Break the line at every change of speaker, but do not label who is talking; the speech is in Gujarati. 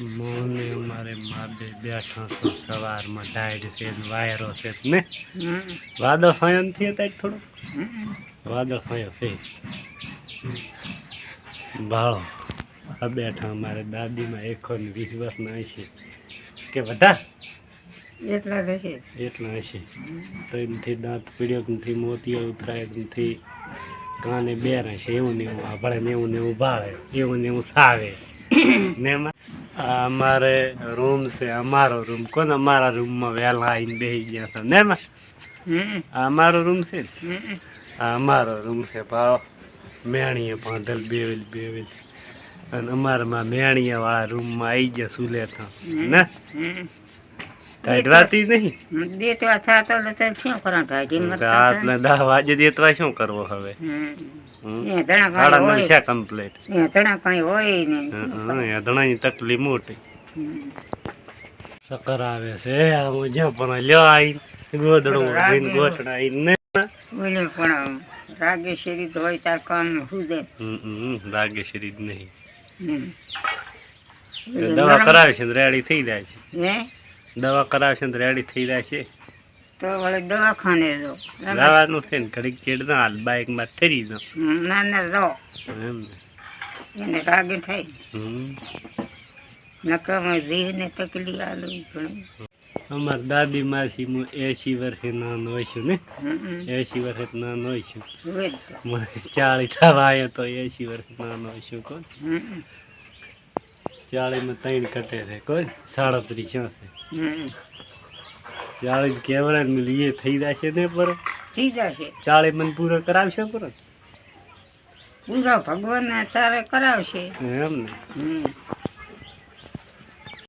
મોને અમારે મા બે બેઠા છો સવારમાં ડાયડ છે વાયરો છે ને? વાદળ ફાયો નથી હતા થોડું વાદળ ફાયો છે. ભાળો આ બેઠા અમારે દાદીમાં એકો ને વીસ વર્ષના હશે. કે બધા?
એટલા રહેશે
એટલા હશે. તો એમથી દાંત પીડ્યો નથી મોતિયો ઉતરાય નથી કાને બેર હશે એવું ને એવું આભળે ને એવું ને એવું ભાળે એવું ને એવું સાવે. ને એમાં અમારે રૂમ છે અમારો રૂમ કોને અમારા રૂમમાં વહેલા આવીને બેસી ગયા છે ને અમારો રૂમ છે અમારો રૂમ છે ભાવ. મેણીએ બાંધલ બેવેલ બેવેલ. અને અમારામાં મેણીયા વાળા રૂમમાં આવી ગયા સુલેથા. ને? કાઢવાતી નહીં.
દેતવા થતો તો શું કરો ઢાઢી મત
રાતને દસ વાગે દેતવા શું કરવો હવે?
એ ધણા
સાડા
હોય.
છે કમ્પ્લીટ
એ ધણા કાંઈ હોય ને.
ધણાની તકલીફ મોટી. સકર આવે છે. આમ જ્યાં પણ લ્યો આઈ ગોદડું ઉઠીને ગોઠડા આઈને
બોલે પણ રાગે શરીર હોય તાર કામ શું દે
હમ, હમ, નહીં. દવા કરાવે છે રેડી થઈ જાય છે.
હે?
દવા કરાવશે ને રેડી થઈ જાય છે
તો વળી દવાખાને જો.
લાવવાનું છે ને ઘડીક ચેડ ના હાલ બાઇકમાં ફેરી દો
ના ના જો. એને રાગે થાય. નકામાં દેહને તકલીફ આલુ ઘણી
અમાર દાદી માસી હું એસી વર્ષે નાનો હોય છું ને. એસી વર્ષે નાનો હોય છું. મને ચાળી થવા આવ્યો તો એસી વર્ષે નાનો હોય છું કોણ. ચાળીમાં ત્રણ કટે છે કોઈ? સાડત્રીસ છે. ચાળી કેવડા મિલી એ થઈ જશે ને પર?
થઈ જશે.
ચાળી મને પૂરો કરાવશે પર?
પૂરા ભગવાન તારે કરાવશે.
એમ ને?